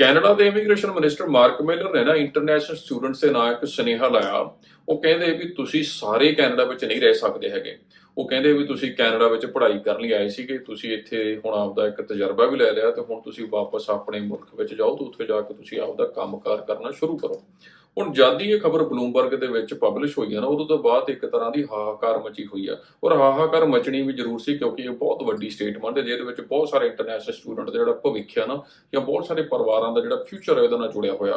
Canada ਦੇ immigration minister mark miller ਨੇ ਨਾ ਇੰਟਰਨੈਸ਼ਨਲ ਸਟੂਡੈਂਟਸ ਦੇ ਨਾਲ ਇੱਕ ਸੁਨੇਹਾ ਲਾਇਆ। ਉਹ ਕਹਿੰਦੇ ਵੀ ਤੁਸੀਂ ਸਾਰੇ ਕੈਨੇਡਾ ਵਿੱਚ ਨਹੀਂ ਰਹਿ ਸਕਦੇ ਹੈਗੇ। ਉਹ ਕਹਿੰਦੇ ਵੀ ਤੁਸੀਂ ਕੈਨੇਡਾ ਵਿੱਚ ਪੜ੍ਹਾਈ ਕਰਨ ਲਈ ਆਏ ਸੀਗੇ, ਤੁਸੀਂ ਇੱਥੇ ਹੁਣ ਆਪਦਾ ਇੱਕ ਤਜਰਬਾ ਵੀ ਲੈ ਲਿਆ ਤੇ ਹੁਣ ਤੁਸੀਂ ਵਾਪਸ ਆਪਣੇ ਮੁਲਕ ਵਿੱਚ ਜਾਓ ਤੇ ਉੱਥੇ ਜਾ ਕੇ ਤੁਸੀਂ ਆਪਦਾ ਕੰਮਕਾਰ ਕਰਨਾ ਸ਼ੁਰੂ ਕਰੋ। ਹੁਣ ਜਦ ਹੀ ਇਹ ਖਬਰ ਬਲੂਮਬਰਗ ਦੇ ਵਿੱਚ ਪਬਲਿਸ਼ ਹੋਈ ਹੈ ਨਾ ਉਦੋਂ ਤੋਂ ਬਾਅਦ ਇੱਕ ਤਰ੍ਹਾਂ ਦੀ ਹਾਹਾਕਾਰ ਮਚੀ ਹੋਈ ਆ ਔਰ ਹਾਹਾਕਾਰ ਮਚਣੀ ਵੀ ਜ਼ਰੂਰ ਸੀ ਕਿਉਂਕਿ ਇਹ ਬਹੁਤ ਵੱਡੀ ਸਟੇਟਮੈਂਟ ਹੈ, ਜਿਹਦੇ ਵਿੱਚ ਬਹੁਤ ਸਾਰੇ ਇੰਟਰਨੈਸ਼ਨਲ ਸਟੂਡੈਂਟ ਦਾ ਜਿਹੜਾ ਭਵਿੱਖ ਹੈ ਨਾ, ਜਾਂ ਬਹੁਤ ਸਾਰੇ ਪਰਿਵਾਰਾਂ ਦਾ ਜਿਹੜਾ ਫਿਊਚਰ ਹੈ, ਉਹਦੇ ਨਾਲ ਜੁੜਿਆ ਹੋਇਆ।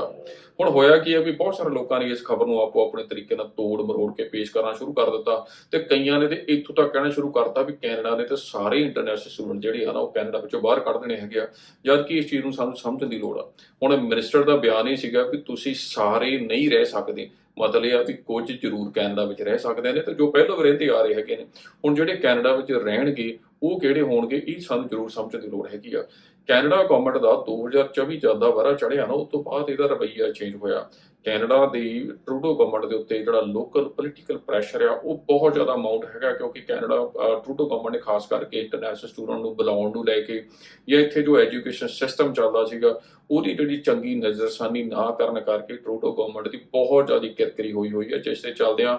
ਹੁਣ ਹੋਇਆ ਕੀ ਹੈ ਵੀ ਬਹੁਤ ਸਾਰੇ ਲੋਕਾਂ ਨੇ ਇਸ ਖਬਰ ਨੂੰ ਆਪੋ ਆਪਣੇ ਤਰੀਕੇ ਨਾਲ ਤੋੜ ਮਰੋੜ ਕੇ ਪੇਸ਼ ਕਰਨਾ ਸ਼ੁਰੂ ਕਰ ਦਿੱਤਾ ਤੇ ਕਈਆਂ ਨੇ ਤੇ ਇੱਥੋਂ ਤੱਕ ਕਹਿਣਾ ਸ਼ੁਰੂ ਕਰਤਾ ਵੀ ਕੈਨੇਡਾ ਨੇ ਤੇ ਸਾਰੇ ਇੰਟਰਨੈਸ਼ਨਲ ਸਟੂਡੈਂਟ ਜਿਹੜੇ ਆ ਨਾ, ਉਹ ਕੈਨੇਡਾ ਵਿੱਚੋਂ ਬਾਹਰ ਕੱਢ ਦੇਣੇ ਹੈਗੇ ਆ ਜਦ ਕਿ ਇਸ ਚੀਜ਼ ਨੂੰ ਸਾਨੂੰ ਸਮਝਣ ਦੀ ਲੋੜ ਆ। ਹੁਣ ਮਿਨਿਸਟਰ ਦਾ ਬਿਆਨ ਇਹ ਸੀਗਾ ਵੀ ਤੁਸੀਂ ਸਾਰੇ ਨਹੀਂ ਰਹਿ ਸਕਦੇ। ਮਤਲਬ ਇਹ ਆ ਵੀ ਕੁਝ ਜ਼ਰੂਰ ਕੈਨੇਡਾ ਵਿੱਚ ਰਹਿ ਸਕਦੇ ਨੇ ਤੇ ਜੋ ਪਹਿਲਾਂ ਵੀ ਰਹਿੰਦੇ ਆ ਰਹੇ ਹੈਗੇ ਨੇ। ਹੁਣ ਜਿਹੜੇ ਕੈਨੇਡਾ ਵਿੱਚ ਰਹਿਣਗੇ ਉਹ ਕਿਹੜੇ ਹੋਣਗੇ, ਇਹ ਸਾਨੂੰ ਜ਼ਰੂਰ ਸਮਝਣ ਦੀ ਲੋੜ ਹੈਗੀ ਆ। ਕੈਨੇਡਾ ਗਵਰਨਮੈਂਟ ਦਾ 2024 ਜਦ ਦਾ ਵਰਾ ਚੜਿਆ ਨਾ, ਉਸ ਤੋਂ ਬਾਅਦ ਇਹਦਾ ਰਵੱਈਆ ਚੇਂਜ ਹੋਇਆ। ਕੈਨੇਡਾ ਦੀ ਟਰੂਡੋ ਗਵਰਨਮੈਂਟ ਦੇ ਉੱਤੇ ਜਿਹੜਾ ਲੋਕਲ ਪੋਲੀਟੀਕਲ ਪ੍ਰੈਸ਼ਰ ਆ, ਉਹ ਬਹੁਤ ਜ਼ਿਆਦਾ ਅਮਾਉਂਟ ਹੈਗਾ, ਕਿਉਂਕਿ ਕੈਨੇਡਾ ਟਰੂਡੋ ਗਵਰਨਮੈਂਟ ਨੇ ਖਾਸ ਕਰਕੇ ਇੰਟਰਨੈਸ਼ਨਲ ਸਟੂਡੈਂਟ ਨੂੰ ਬੁਲਾਉਣ ਨੂੰ ਲੈ ਕੇ, ਜਾਂ ਇੱਥੇ ਜੋ ਐਜੂਕੇਸ਼ਨ ਸਿਸਟਮ ਚੱਲਦਾ ਸੀਗਾ, ਉਹਦੀ ਜਿਹੜੀ ਚੰਗੀ ਨਜ਼ਰਸਾਨੀ ਨਾ ਕਰਨ ਕਰਕੇ ਟਰੂਡੋ ਗਵਰਨਮੈਂਟ ਦੀ ਬਹੁਤ ਜ਼ਿਆਦਾ ਕਿਰਕਰੀ ਹੋਈ ਹੋਈ ਹੈ ਜਿਸ ਦੇ ਚੱਲਦਿਆਂ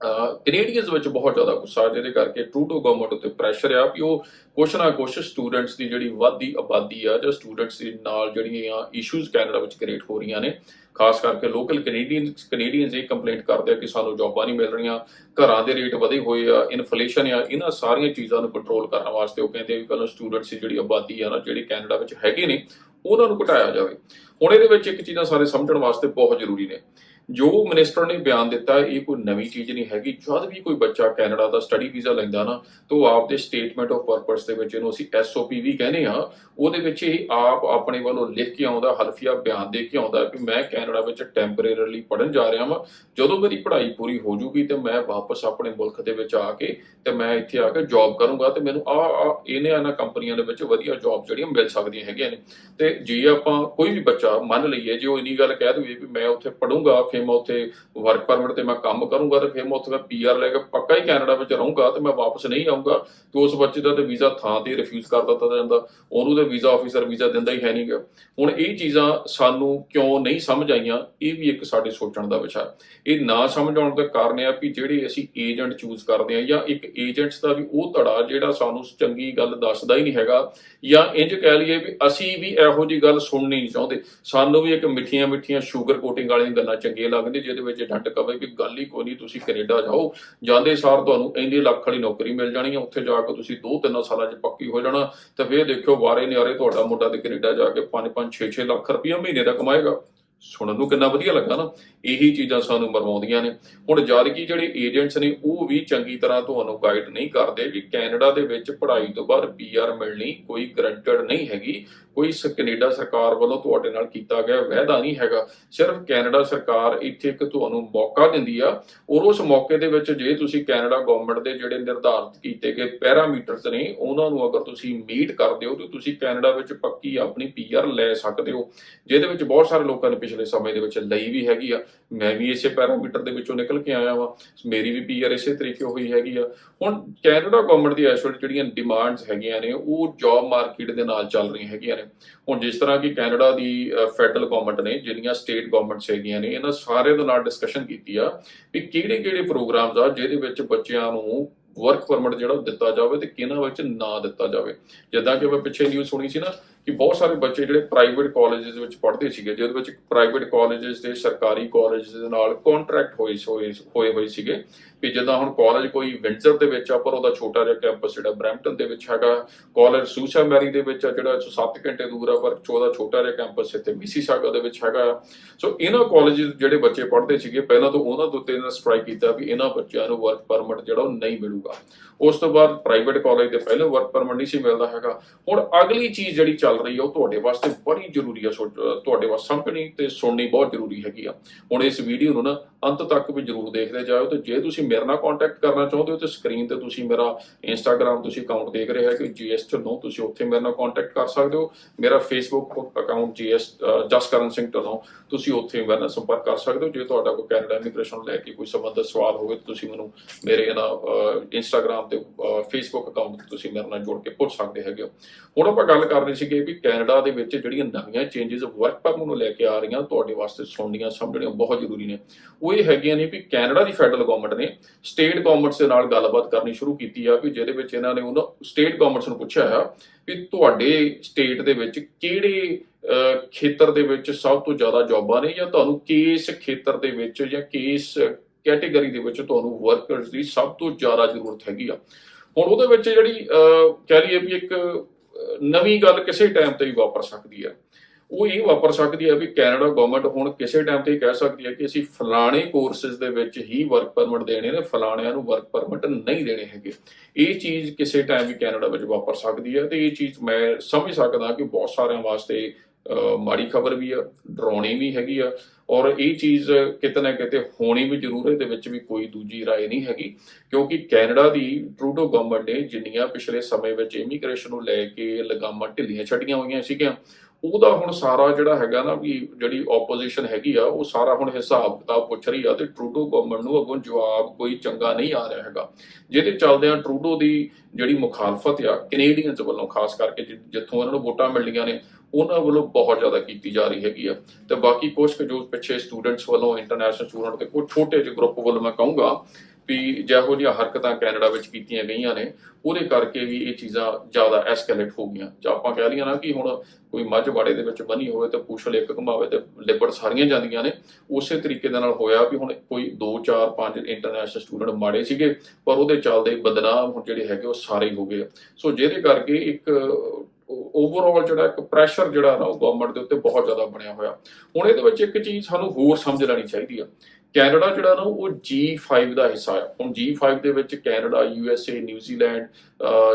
ਕੈਨੇਡੀਅਨਸ ਵਿੱਚ ਬਹੁਤ ਜ਼ਿਆਦਾ ਗੁੱਸਾ ਹੈ, ਜਿਹਦੇ ਕਰਕੇ ਟਰੂਡੋ ਗਵਰਨਮੈਂਟ ਉੱਤੇ ਪ੍ਰੈਸ਼ਰ ਆ ਵੀ ਉਹ ਕੁਛ ਨਾ ਕੁਛ ਸਟੂਡੈਂਟਸ ਦੀ ਜਿਹੜੀ ਵੱਧਦੀ ਆਬਾਦੀ ਆ ਜਾਂ ਸਟੂਡੈਂਟਸ ਦੇ ਨਾਲ ਜਿਹੜੀਆਂ ਇਸ਼ੂਜ਼ ਕੈਨੇਡਾ ਵਿੱਚ ਕ੍ਰੀਏਟ ਹੋ ਰਹੀਆਂ ਨੇ ਖਾਸ ਕਰਕੇ ਲੋਕਲ ਕੈਨੇਡੀਅਨਸ ਕੈਨੇਡੀਅਨਸ ਇਹ ਕੰਪਲੇਂਟ ਕਰਦੇ ਆ ਕਿ ਸਾਨੂੰ ਜੌਬਾਂ ਨਹੀਂ ਮਿਲ ਰਹੀਆਂ ਘਰਾਂ ਦੇ ਰੇਟ ਵਧੇ ਹੋਏ ਆ ਇਨਫਲੇਸ਼ਨ ਆ ਇਹਨਾਂ ਸਾਰੀਆਂ ਚੀਜ਼ਾਂ ਨੂੰ ਕੰਟਰੋਲ ਕਰਨ ਵਾਸਤੇ ਉਹ ਕਹਿੰਦੇ ਆ ਵੀ ਪਹਿਲਾਂ ਸਟੂਡੈਂਟਸ ਦੀ ਜਿਹੜੀ ਆਬਾਦੀ ਆ ਨਾ ਜਿਹੜੀ ਕੈਨੇਡਾ ਵਿੱਚ ਹੈਗੇ ਨੇ ਉਹਨਾਂ ਨੂੰ ਘਟਾਇਆ ਜਾਵੇ। ਹੁਣ ਇਹਦੇ ਵਿੱਚ ਇੱਕ ਚੀਜ਼ਾਂ ਸਾਰੇ ਸਮਝਣ ਵਾਸਤੇ ਬਹੁਤ ਜ਼ਰੂਰੀ ਨੇ। ਜੋ ਮਿਨਿਸਟਰ ਨੇ ਬਿਆਨ ਦਿੱਤਾ, ਇਹ ਕੋਈ ਨਵੀਂ ਚੀਜ਼ ਨਹੀਂ ਹੈਗੀ। ਜਦ ਵੀ ਕੋਈ ਬੱਚਾ ਕੈਨੇਡਾ ਦਾ ਸਟੱਡੀ ਵੀਜ਼ਾ ਲੈਂਦਾ ਨਾ, ਤਾਂ ਉਹ ਆਪਦੇ ਸਟੇਟਮੈਂਟ ਆਫ ਪਰਪਸ ਦੇ ਵਿੱਚ ਇਹਨੂੰ ਅਸੀਂ ਐਸਓਪੀ ਵੀ ਕਹਿੰਦੇ ਆ ਉਹਦੇ ਵਿੱਚ ਇਹ ਆਪ ਆਪਣੇ ਵੱਲੋਂ ਲਿਖ ਕੇ ਆਉਂਦਾ, ਹਲਫੀਆ ਬਿਆਨ ਦੇ ਕੇ ਆਉਂਦਾ ਕਿ ਮੈਂ ਕੈਨੇਡਾ ਵਿੱਚ ਟੈਂਪਰੇਰੀਲੀ ਪੜਨ ਜਾ ਰਿਹਾ ਹਾਂ ਜਦੋਂ ਮੇਰੀ ਪੜ੍ਹਾਈ ਪੂਰੀ ਹੋ ਜੂਗੀ, ਤੇ ਮੈਂ ਵਾਪਸ ਆਪਣੇ ਮੁਲਕ ਦੇ ਵਿੱਚ ਆ ਕੇ, ਤੇ ਮੈਂ ਇੱਥੇ ਆ ਕੇ ਜੌਬ ਕਰੂੰਗਾ, ਤੇ ਮੈਨੂੰ ਆ ਇਹਨੇ ਇਹਨਾਂ ਕੰਪਨੀਆਂ ਦੇ ਵਿੱਚ ਵਧੀਆ ਜੌਬ ਜਿਹੜੀਆਂ ਮਿਲ ਸਕਦੀਆਂ ਹੈਗੀਆਂ ਨੇ। ਤੇ ਜੇ ਆਪਾਂ ਕੋਈ ਵੀ ਬੱਚਾ ਮੰਨ ਲਈਏ, ਜੇ ਉਹ ਇੰਨੀ ਗੱਲ ਕਹਿ ਦਵੇ ਵੀ ਮੈਂ ਉੱਥੇ ਪੜੂੰਗਾ ਫਿਰ ਮੈਂ ਉੱਥੇ ਵਰਕ ਪਰਮਿਟ ਤੇ ਮੈਂ ਕੰਮ ਕਰੂੰਗਾ ਤੇ ਫਿਰ ਮੈਂ ਉੱਥੇ ਮੈਂ ਪੀਆਰ ਲੈ ਕੇ ਪੱਕਾ ਹੀ ਕੈਨੇਡਾ ਵਿੱਚ ਰਹੂੰਗਾ ਤੇ ਮੈਂ ਵਾਪਸ ਨਹੀਂ ਆਊਂਗਾ ਤੇ ਉਸ ਬੱਚੇ ਦਾ ਤੇ ਵੀਜ਼ਾ ਥਾਂ ਤੇ ਰਿਫਿਊਜ਼ ਕਰ ਦਿੱਤਾ ਜਾਂਦਾ। ਉਹਨੂੰ ਤੇ ਵੀਜ਼ਾ ਆਫੀਸਰ ਵੀਜ਼ਾ ਦਿੰਦਾ ਹੀ ਹੈ ਨਹੀਂਗਾ ਹੁਣ ਇਹ ਚੀਜ਼ਾਂ ਸਾਨੂੰ ਕਿਉਂ ਨਹੀਂ ਸਮਝ ਆਈਆਂ, ਇਹ ਵੀ ਇੱਕ ਸਾਡੇ ਸੋਚਣ ਦਾ ਵਿਸ਼ਾ ਇਹ ਨਾ ਸਮਝ ਆਉਣ ਦਾ ਕਾਰਨ ਇਹ ਆ ਵੀ ਜਿਹੜੇ ਅਸੀਂ ਏਜੰਟ ਚੂਜ਼ ਕਰਦੇ ਆ ਜਾਂ ਇੱਕ ਏਜੰਟਸ ਦਾ ਵੀ ਉਹ ਧੜਾ ਜਿਹੜਾ ਸਾਨੂੰ ਚੰਗੀ ਗੱਲ ਦੱਸਦਾ ਹੀ ਨਹੀਂ ਹੈਗਾ ਜਾਂ ਇੰਜ ਕਹਿ ਲਈਏ ਵੀ ਅਸੀਂ ਵੀ ਇਹੋ ਜੀ ਗੱਲ ਸੁਣਨੀ ਨਹੀਂ ਚਾਹੁੰਦੇ। ਸਾਨੂੰ ਵੀ ਇੱਕ ਮਿੱਠੀਆਂ ਮਿੱਠੀਆਂ ਸ਼ੂਗਰ ਕੋਟਿੰਗ ਵਾਲੀਆਂ ਗੱਲਾਂ ਚੰਗੀਆਂ ਲੱਗਦੀਆਂ ਜਿਹਦੇ ਵਿੱਚ ਡੰਟ ਕਵੇ ਕਿ ਗੱਲ ਹੀ ਕੋਈ ਨਹੀਂ, ਤੁਸੀਂ ਕੈਨੇਡਾ ਜਾਓ। ਜਾਂਦੇ ਸਾਰ ਤੁਹਾਨੂੰ ਇੰਨੇ ਲੱਖ ਵਾਲੀ ਨੌਕਰੀ ਮਿਲ ਜਾਣੀ ਹੈ ਉੱਥੇ ਜਾ ਕੇ ਤੁਸੀਂ 2-3 ਸਾਲਾਂ 'ਚ ਪੱਕੀ ਹੋ ਜਾਣਾ। ਤੇ ਫਿਰ ਦੇਖਿਓ ਵਾਰੇ ਨਿਆਰੇ ਤੁਹਾਡਾ ਮੁੰਡਾ ਤੇ ਕੈਨੇਡਾ ਜਾ ਕੇ 5-5 6-6 ਲੱਖ ਰੁਪਈਆ ਮਹੀਨੇ ਦਾ ਕਮਾਏਗਾ। ਸੁਣਨ ਨੂੰ ਕਿੰਨਾ ਵਧੀਆ ਲੱਗਾ ਨਾ, ਇਹੀ ਚੀਜ਼ਾਂ ਸਾਨੂੰ ਮਰਵਾਉਂਦੀਆਂ ਨੇ। ਹੁਣ ਜਦ ਜਿਹੜੇ ਏਜੰਟਸ ਨੇ, ਉਹ ਵੀ ਚੰਗੀ ਤਰ੍ਹਾਂ ਤੁਹਾਨੂੰ ਗਾਈਡ ਨਹੀਂ ਕਰਦੇ ਵੀ ਕੈਨੇਡਾ ਦੇ ਵਿੱਚ ਪੜ੍ਹਾਈ ਤੋਂ ਬਾਅਦ ਪੀਆਰ ਮਿਲਣੀ ਕੋਈ ਗਰੰਟਡ ਨਹੀਂ ਹੈਗੀ। ਕੋਈ ਕੈਨੇਡਾ ਸਰਕਾਰ ਵੱਲੋਂ ਤੁਹਾਡੇ ਨਾਲ ਕੀਤਾ ਗਿਆ ਵਾਅਦਾ ਨਹੀਂ ਹੈਗਾ। ਸਿਰਫ ਕੈਨੇਡਾ ਸਰਕਾਰ ਇੱਥੇ ਇੱਕ ਤੁਹਾਨੂੰ ਮੌਕਾ ਦਿੰਦੀ ਆ। ਔਰ ਉਸ ਮੌਕੇ ਦੇ ਵਿੱਚ ਜੇ ਤੁਸੀਂ ਕੈਨੇਡਾ ਗਵਰਨਮੈਂਟ ਦੇ ਜਿਹੜੇ ਨਿਰਧਾਰਿਤ ਕੀਤੇ ਗਏ ਪੈਰਾਮੀਟਰਸ ਨੇ, ਉਹਨਾਂ ਨੂੰ ਅਗਰ ਤੁਸੀਂ ਮੀਟ ਕਰਦੇ ਹੋ, ਤਾਂ ਤੁਸੀਂ ਕੈਨੇਡਾ ਵਿੱਚ ਪੱਕੀ ਆਪਣੀ ਪੀਆਰ ਲੈ ਸਕਦੇ ਹੋ। ਜਿਹਦੇ ਵਿੱਚ ਬਹੁਤ ਸਾਰੇ ਲੋਕਾਂ ਨੇ ਪਿਛਲੇ ਸਮੇਂ ਦੇ ਵਿੱਚ ਲਈ ਵੀ ਹੈਗੀ ਆ। ਮੈਂ ਵੀ ਇਸੇ ਪੈਰਾਮੀਟਰ ਦੇ ਵਿੱਚੋਂ ਨਿਕਲ ਕੇ ਆਇਆ ਵਾਂ। ਮੇਰੀ ਵੀ ਪੀਆਰ ਇਸੇ ਤਰੀਕੇ ਹੋਈ ਹੈਗੀ ਆ। ਹੁਣ ਕੈਨੇਡਾ ਗਵਰਨਮੈਂਟ ਦੀ ਐਕਚੁਅਲ ਜਿਹੜੀਆਂ ਡਿਮਾਂਡਸ ਹੈਗੀਆਂ ਨੇ, ਉਹ ਜੌਬ ਮਾਰਕੀਟ ਦੇ ਨਾਲ ਚੱਲ ਰਹੀਆਂ ਹੈਗੀਆਂ ਨੇ। ਹੁਣ ਜਿਸ ਤਰ੍ਹਾਂ ਕਿ ਕੈਨੇਡਾ ਦੀ ਫੈਡਰਲ ਗਵਰਨਮੈਂਟ ਨੇ ਜਿਹੜੀਆਂ ਸਟੇਟ ਗਵਰਨਮੈਂਟਸ ਹੈਗੀਆਂ ਨੇ, ਇਹਨਾਂ ਸਾਰੇ ਦੇ ਨਾਲ ਡਿਸਕਸ਼ਨ ਕੀਤੀ ਆ ਵੀ ਕਿਹੜੇ ਕਿਹੜੇ ਪ੍ਰੋਗਰਾਮਸ ਆ ਜਿਹਦੇ ਵਿੱਚ ਬੱਚਿਆਂ ਨੂੰ ਵਰਕ ਪਰਮਿਟ ਜਿਹੜਾ ਦਿੱਤਾ ਜਾਵੇ ਤੇ ਕਿਹਨਾਂ ਵਿੱਚ ਨਾ ਦਿੱਤਾ ਜਾਵੇ। ਜਿੱਦਾਂ ਕਿ ਮੈਂ ਪਿੱਛੇ ਨਿਊਜ਼ ਸੁਣੀ ਸੀ ਨਾ ਕਿ ਬਹੁਤ ਸਾਰੇ ਬੱਚੇ ਜਿਹੜੇ ਪ੍ਰਾਈਵੇਟ ਕਾਲਜਸ ਵਿੱਚ ਪੜ੍ਹਦੇ ਸੀਗੇ, ਜਿਹਦੇ ਵਿੱਚ ਪ੍ਰਾਈਵੇਟ ਕਾਲਜਸ ਤੇ ਸਰਕਾਰੀ ਕਾਲਜਸ ਦੇ ਨਾਲ ਕੰਟਰੈਕਟ ਹੋਏ ਹੋਏ ਹੋਏ ਹੋਏ ਸੀਗੇ। ਵੀ ਜਿੱਦਾਂ ਹੁਣ ਕਾਲਜ ਕੋਈ ਵਿੰਟਰ ਦੇ ਵਿੱਚ ਆ, ਪਰ ਉਹਦਾ ਛੋਟਾ ਜਿਹਾ ਕੈਂਪਸ ਜਿਹੜਾ ਬਰੈਂਪਟਨ ਦੇ ਵਿੱਚ ਹੈਗਾ ਕਾਲਜ ਸੂਸਾ ਮੈਰੀ ਦੇ ਵਿੱਚ ਆ, ਜਿਹੜਾ ਇੱਥੋਂ 7 ਘੰਟੇ ਦੂਰ ਆ, ਪਰ 14 ਛੋਟਾ ਜਿਹਾ ਕੈਂਪਸ ਇੱਥੇ ਮਿਸੀਸਾਗਾ ਦੇ ਵਿੱਚ ਹੈਗਾ। ਸੋ ਇਹਨਾਂ ਕਾਲਜਸ ਜਿਹੜੇ ਬੱਚੇ ਪੜ੍ਹਦੇ ਸੀਗੇ, ਪਹਿਲਾਂ ਤਾਂ ਉਹਨਾਂ ਦੇ ਉੱਤੇ ਇਹਨਾਂ ਸਟ੍ਰਾਈਕ ਕੀਤਾ ਵੀ ਇਹਨਾਂ ਬੱਚਿਆਂ ਨੂੰ ਵਰਕ ਪਰਮਿਟ ਜਿਹੜਾ ਉਹ ਨਹੀਂ ਮਿਲੂਗਾ। ਉਸ ਤੋਂ ਬਾਅਦ ਪ੍ਰਾਈਵੇਟ ਕਾਲਜ ਦੇ ਪਹਿਲਾਂ ਵਰਕ ਪਰਮਿਟ ਨਹੀਂ ਸੀ ਮਿਲਦਾ ਹੈਗਾ। ਹੁਣ ਅਗਲੀ ਚੀਜ਼ ਜਿਹੜੀ ਚੱਲ ਰਹੀ ਹੈ ਉਹ ਤੁਹਾਡੇ ਵਾਸਤੇ ਬੜੀ ਜ਼ਰੂਰੀ ਆ, ਸੋ- ਤੁਹਾਡੇ ਵਾਸਤੇ ਸਮਝਣੀ ਤੇ ਸੁਣਨੀ ਬਹੁਤ ਜ਼ਰੂਰੀ ਹੈਗੀ ਆ। ਹੁਣ ਇਸ ਵੀਡੀਓ ਨੂੰ ਨਾ ਅੰਤ ਤੱਕ ਵੀ ਜ਼ਰੂਰ ਦੇਖਦੇ ਜਾਓ ਤੇ ਜੇ ਤੁਸੀਂ ਮੇਰੇ ਨਾਲ ਕੰਟੈਕਟ ਕਰਨਾ ਚਾਹੁੰਦੇ ਹੋ ਤੇ ਸਕਰੀਨ ਤੇ ਤੁਸੀਂ ਮੇਰਾ ਇੰਸਟਾਗ੍ਰam ਤੁਸੀਂ ਅਕਾਊਂਟ ਦੇਖ ਰਹੇ ਹੋ ਕਿ ਜੀਐਸ ਢਿੱਲੋਂ ਤੁਸੀਂ ਉੱਥੇ ਮੇਰੇ ਨਾਲ ਕੰਟੈਕਟ ਕਰ ਸਕਦੇ ਹੋ। ਮੇਰਾ Facebook account GS Jaskaran Singh Dhillon ਤੁਸੀਂ ਉੱਥੇ ਮੇਰੇ ਨਾਲ ਸੰਪਰਕ ਕਰ ਸਕਦੇ ਹੋ। ਜੇ ਤੁਹਾਡਾ ਕੋਈ ਕੈਨੇਡਾ ਇਮੀਗ੍ਰੇਸ਼ਨ ਲੈ ਕੇ ਕੋਈ ਸੰਬੰਧਿਤ ਸਵਾਲ ਹੋਵੇ ਤੁਸੀਂ ਮੈਨੂੰ ਮੇਰੇ ਨਾ ਇੰਸਟਾਗ੍ਰam ਤੇ ਫੇਸਬੁੱਕ ਅਕਾਊਂਟ ਤੁਸੀਂ ਮੇਰੇ ਨਾਲ ਜੁੜ ਕੇ ਪੁੱਛ ਸਕਦੇ ਹੈਗੇ ਹੋ। ਹੁਣ ਆਪਾਂ ਗੱਲ ਕਰ ਰਹੇ ਸੀਗੇ ਵੀ ਕੈਨੇਡਾ ਦੇ ਵਿੱਚ ਜਿਹੜੀਆਂ ਨਵੀਆਂ ਚੇਂਜਸ ਵਰਕ ਪਰਮਿਟ ਨੂੰ ਲੈ ਕੇ ਆ ਰਹੀਆਂ, ਤੁਹਾਡੇ ਵਾਸਤੇ ਸੁਣਨੀਆਂ, ਸਮਝਣੀਆਂ ਬਹੁਤ ਜ਼ਰੂਰੀ ਨੇ। ਉਹ ਇਹ ਹੈਗੀਆਂ ਨੇ ਵੀ ਕੈਨੇਡਾ ਦੀ ਫੈਡਰਲ ਗਵਰਨਮੈਂਟ ਨੇ ਸਟੇਟ ਗਵਰਨਮੈਂਟਸ ਦੇ ਨਾਲ ਗੱਲਬਾਤ ਕਰਨੀ ਸ਼ੁਰੂ ਕੀਤੀ ਆ, ਵੀ ਜਿਹਦੇ ਵਿੱਚ ਇਹਨਾਂ ਨੇ ਉਹਨਾਂ ਸਟੇਟ ਗਵਰਨਮੈਂਟਸ ਨੂੰ ਪੁੱਛਿਆ ਆ, ਵੀ ਤੁਹਾਡੇ ਸਟੇਟ ਦੇ ਵਿੱਚ ਕਿਹੜੇ ਖੇਤਰ ਦੇ ਵਿੱਚ ਸਭ ਤੋਂ ਜ਼ਿਆਦਾ ਜੌਬਾਂ ਨੇ ਜਾਂ ਤੁਹਾਨੂੰ ਕਿਸ ਖੇਤਰ ਦੇ ਵਿੱਚ ਜਾਂ ਕਿਸ ਕੈਟਾਗਰੀ ਦੇ ਵਿੱਚ ਤੁਹਾਨੂੰ ਵਰਕਰਸ ਦੀ ਸਭ ਤੋਂ ਜ਼ਿਆਦਾ ਜ਼ਰੂਰਤ ਹੈਗੀ ਆ। ਹੁਣ ਉਹਦੇ ਵਿੱਚ ਜਿਹੜੀ ਕਹਿ ਲਈਏ ਵੀ ਇੱਕ ਨਵੀਂ ਗੱਲ ਕਿਸੇ ਟਾਈਮ ਤੇ ਵੀ ਵਾਪਰ ਸਕਦੀ ਆ। ਉਹ ਇਹ ਵਾਪਰ ਸਕਦੀ ਹੈ ਵੀ ਕੈਨੇਡਾ ਗਵਰਨਮੈਂਟ ਹੁਣ ਕਿਸੇ ਟਾਈਮ ਤੇ ਕਹਿ ਸਕਦੀ ਹੈ ਕਿ ਅਸੀਂ ਫਲਾਣੇ ਕੋਰਸਸ ਦੇ ਵਿੱਚ ਹੀ ਵਰਕ ਪਰਮਿਟ ਦੇਣੇ ਨੇ, ਫਲਾਣਿਆਂ ਨੂੰ ਵਰਕ ਪਰਮਿਟ ਨਹੀਂ ਦੇਣੇ ਹੈਗੇ। ਇਹ ਚੀਜ਼ ਕਿਸੇ ਟਾਈਮ ਵੀ ਕੈਨੇਡਾ ਵਿੱਚ ਵਾਪਰ ਸਕਦੀ ਹੈ ਤੇ ਇਹ ਚੀਜ਼ ਮੈਂ ਸਮਝ ਸਕਦਾ ਕਿ ਬਹੁਤ ਸਾਰਿਆਂ ਵਾਸਤੇ ਮਾੜੀ ਖਬਰ ਵੀ ਆ ਡਰਾਉਣੀ ਵੀ ਹੈਗੀ ਆ ਔਰ ਇਹ ਚੀਜ਼ ਕਿਤੇ ਨਾ ਕਿਤੇ ਹੋਣੀ ਵੀ ਜ਼ਰੂਰ ਹੈ ਇਹਦੇ ਵਿੱਚ ਵੀ ਕੋਈ ਦੂਜੀ رائے ਨਹੀਂ ਹੈਗੀ ਕਿਉਂਕਿ ਕੈਨੇਡਾ ਦੀ ਟਰੂਡੋ ਗਵਰਨਮੈਂਟ ਨੇ ਜਿੰਨੀਆਂ ਪਿਛਲੇ ਸਮੇਂ ਵਿੱਚ ਇਮੀਗ੍ਰੇਸ਼ਨ ਨੂੰ ਲੈ ਕੇ ਲਗਾਮਾਂ ਢਿੱਲੀਆਂ ਛੱਡੀਆਂ ਹੋਈਆਂ ਸੀਗੀਆਂ ਉਹਦਾ ਹੁਣ ਸਾਰਾ ਜਿਹੜਾ ਹੈਗਾ ਨਾ ਵੀ ਜਿਹੜੀ ਆਪੋਜੀਸ਼ਨ ਹੈਗੀ ਆ, ਉਹ ਸਾਰਾ ਹੁਣ ਹਿਸਾਬ ਕਿਤਾਬ ਪੁੱਛ ਰਹੀ ਆ ਤੇ ਟਰੂਡੋ ਗਵਰਨਮੈਂਟ ਨੂੰ ਅੱਗੋਂ ਜਵਾਬ ਕੋਈ ਚੰਗਾ ਨਹੀਂ ਆ ਰਿਹਾ ਹੈਗਾ। ਜਿਹਦੇ ਚੱਲਦੇ ਆ ਟਰੂਡੋ ਦੀ ਜਿਹੜੀ ਮੁਖਾਲਫਤ ਆ ਕੈਨੇਡੀਅਨਸ ਵੱਲੋਂ ਖਾਸ ਕਰਕੇ ਜਿੱਥੋਂ ਉਹਨਾਂ ਨੂੰ ਵੋਟਾਂ ਮਿਲਣੀਆਂ ਨੇ, ਉਹਨਾਂ ਵੱਲੋਂ ਬਹੁਤ ਜ਼ਿਆਦਾ ਕੀਤੀ ਜਾ ਰਹੀ ਹੈਗੀ ਆ। ਤੇ ਬਾਕੀ ਕੁਝ ਜੋ ਪਿੱਛੇ ਸਟੂਡੈਂਟਸ ਵੱਲੋਂ ਇੰਟਰਨੈਸ਼ਨਲ ਸਟੂਡੈਂਟ ਦੇ ਕੁਝ ਛੋਟੇ ਜਿਹੇ ਗਰੁੱਪ ਵੱਲੋਂ ਮੈਂ ਕਹੂੰਗਾ ਵੀ ਜਿਹੋ ਜਿਹੀਆਂ ਹਰਕਤਾਂ ਕੈਨੇਡਾ ਵਿੱਚ ਕੀਤੀਆਂ ਗਈਆਂ ਨੇ, ਉਹਦੇ ਕਰਕੇ ਵੀ ਇਹ ਚੀਜ਼ਾਂ ਜ਼ਿਆਦਾ ਐਸਕੇਲੇਟ ਹੋ ਗਈਆਂ। ਜਾਂ ਆਪਾਂ ਕਹਿ ਲਈਏ ਨਾ ਕਿ ਹੁਣ ਕੋਈ ਮੱਝ ਵਾੜੇ ਦੇ ਵਿੱਚ ਬਣੀ ਹੋਵੇ ਤੇ ਪੁੱਛ ਇੱਕ ਘੁਮਾਵੇ ਤੇ ਲਿਬੜ ਸਾਰੀਆਂ ਜਾਂਦੀਆਂ ਨੇ, ਉਸੇ ਤਰੀਕੇ ਦੇ ਨਾਲ ਹੋਇਆ ਵੀ ਹੁਣ ਕੋਈ 2 4 5 ਇੰਟਰਨੈਸ਼ਨਲ ਸਟੂਡੈਂਟ ਮਾੜੇ ਸੀਗੇ, ਪਰ ਉਹਦੇ ਚੱਲਦੇ ਬਦਨਾਮ ਹੁਣ ਜਿਹੜੇ ਹੈਗੇ ਉਹ ਸਾਰੇ ਹੋ ਗਏ ਸੋ ਜਿਹਦੇ ਕਰਕੇ ਇੱਕ ਓਵਰਆਲ ਜਿਹੜਾ ਇੱਕ ਪ੍ਰੈਸ਼ਰ ਜਿਹੜਾ ਨਾ ਉਹ ਗਵਰਨਮੈਂਟ ਦੇ ਉੱਤੇ ਬਹੁਤ ਜ਼ਿਆਦਾ ਬਣਿਆ ਹੋਇਆ। ਹੁਣ ਇਹਦੇ ਵਿੱਚ ਇੱਕ ਚੀਜ਼ ਸਾਨੂੰ ਹੋਰ ਸਮਝ ਲੈਣੀ ਚਾਹੀਦੀ ਆ। ਕੈਨੇਡਾ ਜਿਹੜਾ ਨਾ ਉਹ G5 ਦਾ ਹਿੱਸਾ ਹੈ। ਹੁਣ G5 ਦੇ ਵਿੱਚ Canada USA New Zealand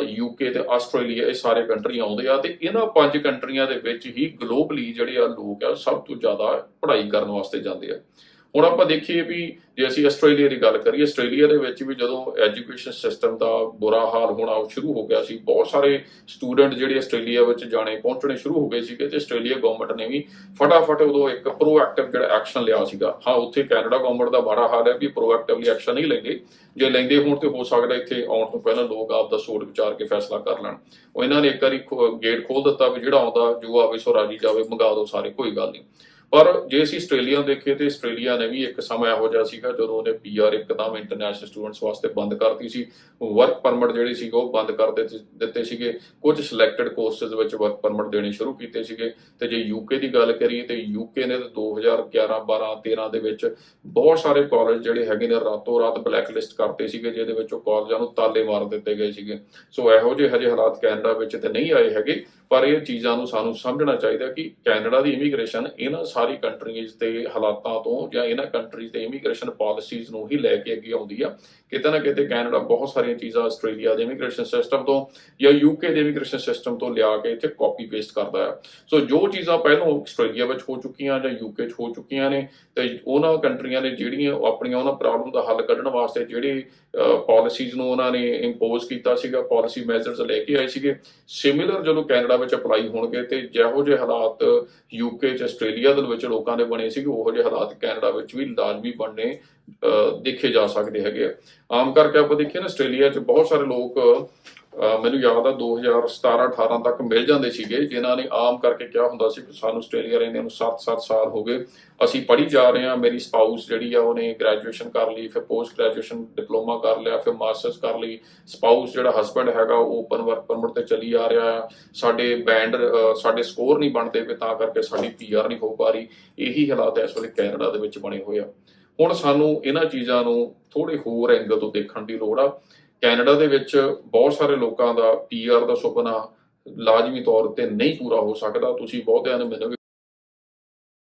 UK ਤੇ ਆਸਟ੍ਰੇਲੀਆ ਇਹ ਸਾਰੇ ਕੰਟਰੀ ਆਉਂਦੇ ਆ ਤੇ ਇਹਨਾਂ ਪੰਜ ਕੰਟਰੀਆਂ ਦੇ ਵਿੱਚ ਹੀ ਗਲੋਬਲੀ ਜਿਹੜੇ ਆ ਲੋਕ ਆ ਸਭ ਤੋਂ ਜ਼ਿਆਦਾ ਪੜ੍ਹਾਈ ਕਰਨ ਵਾਸਤੇ ਜਾਂਦੇ ਆ। ਹੁਣ ਆਪਾਂ ਦੇਖੀਏ ਵੀ ਜੇ ਅਸੀਂ ਆਸਟ੍ਰੇਲੀਆ ਦੀ ਗੱਲ ਕਰੀਏ, ਆਸਟ੍ਰੇਲੀਆ ਦੇ ਵਿੱਚ ਵੀ ਜਦੋਂ ਐਜੂਕੇਸ਼ਨ ਸਿਸਟਮ ਦਾ ਬੁਰਾ ਹਾਲ ਹੋਣਾ ਉਹ ਸ਼ੁਰੂ ਹੋ ਗਿਆ ਸੀ, ਬਹੁਤ ਸਾਰੇ ਸਟੂਡੈਂਟ ਜਿਹੜੇ ਆਸਟ੍ਰੇਲੀਆ ਵਿੱਚ ਜਾਣੇ ਪਹੁੰਚਣੇ ਸ਼ੁਰੂ ਹੋ ਗਏ ਸੀਗੇ ਤੇ ਆਸਟ੍ਰੇਲੀਆ ਗਵਰਨਮੈਂਟ ਨੇ ਵੀ ਫਟਾਫਟ ਉਦੋਂ ਇੱਕ ਪ੍ਰੋਐਕਟਿਵ ਜਿਹੜਾ ਐਕਸ਼ਨ ਲਿਆ ਸੀਗਾ। ਹਾਂ, ਉੱਥੇ ਕੈਨੇਡਾ ਗਵਰਨਮੈਂਟ ਦਾ ਬੜਾ ਹਾਲ ਹੈ ਵੀ ਪ੍ਰੋਐਕਟਿਵਲੀ ਐਕਸ਼ਨ ਨਹੀਂ ਲੈਂਦੇ। ਜੇ ਲੈਂਦੇ ਹੋਣ ਤੇ ਹੋ ਸਕਦਾ ਇੱਥੇ ਆਉਣ ਤੋਂ ਪਹਿਲਾਂ ਲੋਕ ਆਪ ਦਾ ਸੋਚ ਵਿਚਾਰ ਕੇ ਫੈਸਲਾ ਕਰ ਲੈਣ। ਉਹ ਇਹਨਾਂ ਨੇ ਇੱਕ ਵਾਰੀ ਗੇਟ ਖੋਲ ਦਿੱਤਾ ਵੀ ਜਿਹੜਾ ਆਉਂਦਾ, ਜੋ ਆਵੇ ਸੋ ਰਾਜੀ ਜਾਵੇ, ਮੰਗਾ ਦਿਓ ਸਾਰੇ, ਕੋਈ ਗੱਲ ਨਹੀਂ। ਪਰ ਜੇ ਅਸੀਂ ਆਸਟ੍ਰੇਲੀਆ ਦੇਖੀਏ ਤੇ ਆਸਟ੍ਰੇਲੀਆ ਨੇ ਵੀ ਇੱਕ ਸਮਾਂ ਇਹੋ ਜਿਹਾ ਸੀਗਾ ਜਦੋਂ ਉਹਨੇ ਪੀਆਰ ਇੱਕਦਮ ਇੰਟਰਨੈਸ਼ਨਲ ਸਟੂਡੈਂਟਸ ਵਾਸਤੇ ਬੰਦ ਕਰਤੀ ਸੀ। ਵਰਕ ਪਰਮਿਟ ਜਿਹੜੀ ਸੀ ਉਹ ਬੰਦ ਕਰ ਦਿੱਤੇ ਦਿੱਤੇ ਸੀਗੇ। ਕੁਝ ਸਿਲੈਕਟਡ ਕੋਰਸਸ ਵਿੱਚ ਵਰਕ ਪਰਮਿਟ ਦੇਣੇ ਸ਼ੁਰੂ ਕੀਤੇ ਸੀਗੇ। ਤੇ ਜੇ ਯੂਕੇ ਦੀ ਗੱਲ ਕਰੀਏ ਤੇ ਯੂਕੇ ਨੇ ਤਾਂ 2011 12 13 ਦੇ ਵਿੱਚ ਬਹੁਤ ਸਾਰੇ ਕਾਲਜ ਜਿਹੜੇ ਹੈਗੇ ਨੇ ਰਾਤੋਂ ਰਾਤ ਬਲੈਕ ਲਿਸਟ ਕਰਤੇ ਸੀਗੇ, ਜਿਹਦੇ ਵਿੱਚ ਉਹ ਕਾਲਜਾਂ ਨੂੰ ਤਾਲੇ ਮਾਰ ਦਿੱਤੇ ਗਏ ਸੀਗੇ। ਸੋ ਇਹੋ ਜਿਹੇ ਹਜੇ ਹਾਲਾਤ ਕੈਨੇਡਾ ਵਿੱਚ ਤੇ ਨਹੀਂ ਆਏ ਹੈਗੇ, ਪਰ ਇਹ ਚੀਜ਼ਾਂ ਨੂੰ ਸਾਨੂੰ ਸਮਝਣਾ ਚਾਹੀਦਾ ਕਿ ਕੈਨੇਡਾ ਦੀ ਇਮੀਗ੍ਰੇਸ਼ਨ ਇਹਨਾਂ ਸਾਰੀ ਕੰਟਰੀਜ਼ ਦੇ ਹਾਲਾਤਾਂ ਤੋਂ ਜਾਂ ਇਹਨਾਂ ਕੰਟਰੀਜ਼ ਦੇ ਇਮੀਗ੍ਰੇਸ਼ਨ ਪਾਲਿਸੀਜ਼ ਨੂੰ ਹੀ ਲੈ ਕੇ ਅੱਗੇ ਆਉਂਦੀ ਆ। ਕਿਤੇ ਨਾ ਕਿਤੇ ਕੈਨੇਡਾ ਬਹੁਤ ਸਾਰੀਆਂ ਚੀਜ਼ਾਂ ਆਸਟ੍ਰੇਲੀਆ ਦੇ ਇਮੀਗ੍ਰੇਸ਼ਨ ਸਿਸਟਮ ਤੋਂ ਜਾਂ ਯੂਕੇ ਦੇ ਇਮੀਗ੍ਰੇਸ਼ਨ ਸਿਸਟਮ ਤੋਂ ਲਿਆ ਕੇ ਇੱਥੇ ਕਾਪੀ ਪੇਸਟ ਕਰਦਾ ਹੈ ਸੋ ਜੋ ਚੀਜ਼ਾਂ ਪਹਿਲਾਂ ਆਸਟ੍ਰੇਲੀਆ ਵਿੱਚ ਹੋ ਚੁੱਕੀਆਂ ਜਾਂ ਯੂਕੇ 'ਚ ਹੋ ਚੁੱਕੀਆਂ ਨੇ, ਤੇ ਉਹਨਾਂ ਕੰਟਰੀਆਂ ਨੇ ਜਿਹੜੀਆਂ ਆਪਣੀਆਂ ਉਹਨਾਂ ਪ੍ਰੋਬਲਮ ਦਾ ਹੱਲ ਕੱਢਣ ਵਾਸਤੇ ਜਿਹੜੇ ਪਾਲਿਸੀਜ਼ ਨੂੰ ਉਹਨਾਂ ਨੇ ਇੰਪੋਜ਼ ਕੀਤਾ ਸੀਗਾ ਪਾਲਿਸੀ ਮੈਜਰਸ ਲੈ ਕੇ ਆਏ ਸੀਗੇ। ਸਿਮਿਲਰ ਜਦੋਂ ਕੈਨੇਡਾ ਵਿੱਚ ਅਪਲਾਈ ਹੋਣਗੇ ਤੇ ਜਿਹੋ ਜਿਹੇ ਹਾਲਾਤ ਯੂਕੇ 'ਚ, ਆਸਟ੍ਰੇਲੀਆ ਦੇ ਵਿੱਚ ਲੋਕਾਂ ਦੇ ਬਣੇ ਸੀਗੇ ਉਹੋ ਜਿਹੇ ਹਾਲਾਤ ਕੈਨੇਡਾ ਵਿੱਚ ਵੀ ਲਾਜ਼ਮੀ ਬਣਨੇ ਅਹ, ਦੇਖੇ ਜਾ ਸਕਦੇ ਹੈਗੇ ਆਮ ਕਰਕੇ ਆਪਾਂ ਦੇਖੀਏ ਨਾ ਆਸਟ੍ਰੇਲੀਆ 'ਚ ਬਹੁਤ ਸਾਰੇ ਲੋਕ ਮੈਨੂੰ ਯਾਦ ਆ 2017 18 ਤੱਕ ਮਿਲ ਜਾਂਦੇ ਸੀਗੇ। ਜਿਨ੍ਹਾਂ ਨੇ ਆਮ ਕਰਕੇ ਕਿਹਾ ਹੁੰਦਾ ਸੀ ਕਿ ਸਾਨੂੰ ਆਸਟ੍ਰੇਲੀਆ ਰਹਿੰਦਿਆਂ ਨੂੰ 7-7 ਸਾਲ ਹੋ ਗਏ। ਅਸੀਂ ਪੜ੍ਹੀ ਜਾ ਰਹੇ ਹਾਂ, ਮੇਰੀ ਸਪਾਊਸ ਜਿਹੜੀ ਆ, ਉਹਨੇ ਗ੍ਰੈਜੂਏਸ਼ਨ ਕਰ ਲਈ, ਫਿਰ ਪੋਸਟ ਗ੍ਰੈਜੂਏਸ਼ਨ ਡਿਪਲੋਮਾ ਕਰ ਲਿਆ, ਫਿਰ ਮਾਸਟਰਸ ਕਰ ਲਈ। ਸਪਾਊਸ ਜਿਹੜਾ ਹਸਬੰਡ ਹੈਗਾ, ਉਹ ਓਪਨ ਵਰਕ ਪਰਮਿਟ ਤੇ ਚਲੀ ਆ ਰਿਹਾ ਆ। ਸਾਡੇ ਬੈਂਡ ਸਾਡੇ ਸਕੋਰ ਨਹੀਂ ਬਣਦੇ ਪਏ, ਤਾਂ ਕਰਕੇ ਸਾਡੀ ਪੀਆਰ ਨਹੀਂ ਹੋ ਪਾ ਰਹੀ। ਇਹੀ ਹਾਲਾਤ ਇਸ ਵੇਲੇ ਕੈਨੇਡਾ ਦੇ ਵਿੱਚ ਬਣੇ ਹੋਏ ਆ। ਹੁਣ ਸਾਨੂੰ ਇਹਨਾਂ ਚੀਜ਼ਾਂ ਨੂੰ ਥੋੜੇ ਹੋਰ ਐਂਗਲ ਤੋਂ ਦੇਖਣ ਦੀ ਲੋੜ ਆ। ਕੈਨੇਡਾ ਦੇ ਵਿੱਚ ਬਹੁਤ ਸਾਰੇ ਲੋਕਾਂ ਦਾ ਪੀਆਰ ਦਾ ਸੁਪਨਾ ਲਾਜ਼ਮੀ ਤੌਰ ਤੇ ਨਹੀਂ ਪੂਰਾ ਹੋ ਸਕਦਾ। ਤੁਸੀਂ ਬਹੁਤਿਆਂ ਨੇ ਮੈਨੂੰ